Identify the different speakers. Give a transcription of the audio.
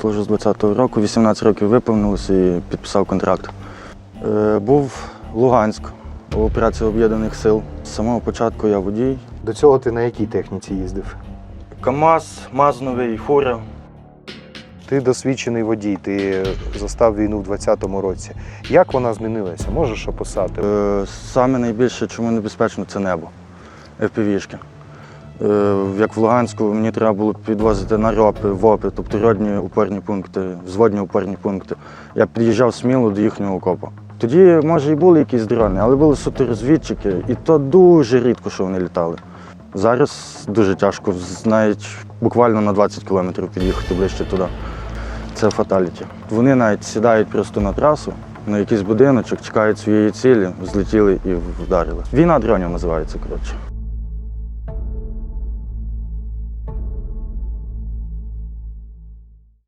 Speaker 1: служу з 20-го року, 18 років виповнилося і підписав контракт. Е, Був Луганськ у операції Об'єднаних сил. З самого початку я водій.
Speaker 2: До цього ти на якій техніці їздив?
Speaker 1: КАМАЗ, Мазновий, фура.
Speaker 2: Ти досвідчений водій, ти застав війну в 20-му році. Як вона змінилася? Можеш описати?
Speaker 1: Е, Саме найбільше, чому небезпечно, це небо. FPV-шки. Е, Як в Луганську, мені треба було підвозити на ропи, ВОПи, тобто родні опорні пункти, взводні опорні пункти. Я під'їжджав сміло до їхнього окопу. Тоді, може, і були якісь дрони, але були суто розвідчики, і то дуже рідко, що вони літали. Зараз дуже тяжко, з- навіть буквально на 20 кілометрів під'їхати ближче туди. Це фаталіті. Вони навіть сідають просто на трасу, на якийсь будиночок, чекають своєї цілі, злетіли і вдарили. Війна дронів називається, коротше.